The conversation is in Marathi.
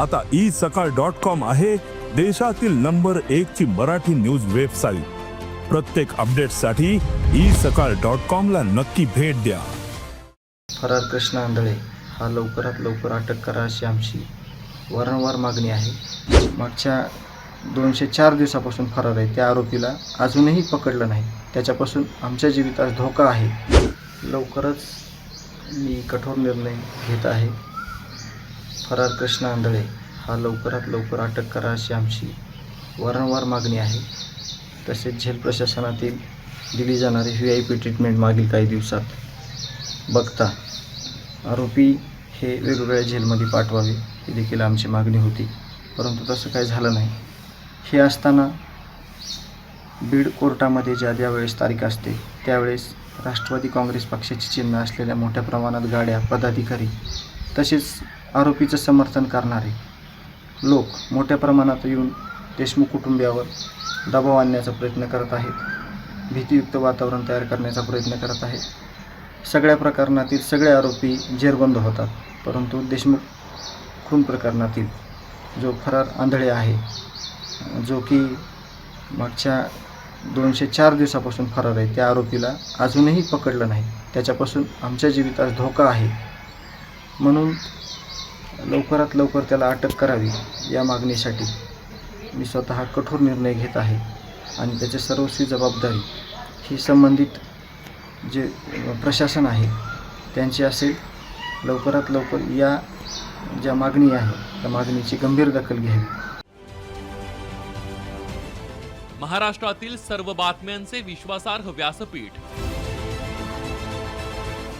आता ई सकाळ डॉट कॉम आहे देशातील नंबर एक ची मराठी न्यूज वेबसाईट. प्रत्येक अपडेटसाठी ई सकाळ डॉट कॉम ला नक्की भेट द्या. फरार कृष्ण आंधळे हा लवकरात लवकर अटक करा अशी आमची वारंवार मागणी आहे. मागच्या दोनशे चार दिवसापासून फरार आहे. त्या आरोपीला अजूनही पकडलं नाही. त्याच्यापासून आमच्या जीवितास धोका आहे. लवकरच मी कठोर निर्णय घेत आहे. फरार कृष्ण आंधळे हा लवकरात लवकर अटक करा अशी आमची वारंवार मागणी आहे. तसेच झेल प्रशासनातील दिली जाणारी व्ही आय पी ट्रीटमेंट मागील काही दिवसात बघता आरोपी हे वेगवेगळ्या झेलमध्ये पाठवावे ही देखील आमची मागणी होती. परंतु तसं काही झालं नाही. हे असताना बीड कोर्टामध्ये ज्या ज्यावेळेस तारीख असते त्यावेळेस राष्ट्रवादी काँग्रेस पक्षाची चिन्ह असलेल्या मोठ्या प्रमाणात गाड्या पदाधिकारी तसेच आरोपीचं समर्थन करणारे लोक मोठ्या प्रमाणात येऊन देशमुख कुटुंबियावर दबाव आणण्याचा प्रयत्न करत आहेत. भीतीयुक्त वातावरण तयार करण्याचा प्रयत्न करत आहेत. सगळ्या प्रकरणातील सगळे आरोपी जेरबंद होतात परंतु देशमुख खून प्रकरणातील जो फरार आंधळे आहे जो की मागच्या दोनशे चार दिवसापासून फरार आहे त्या आरोपीला अजूनही पकडलं नाही. त्याच्यापासून आमच्या जीवितास धोका आहे. म्हणून लवकरात लवकर त्याला अटक करावी या मागणीसाठी. मी स्वतः कठोर निर्णय घेत आहे आणि त्याची सर्वस्वी जबाबदारी ही संबंधित जे प्रशासन आहे त्यांची असेल. लवकरात लवकर या ज्या मागणी आहे त्या मागणीची गंभीर दखल घ्यावी. महाराष्ट्रातील सर्व बातम्यांचे विश्वासार्ह व्यासपीठ.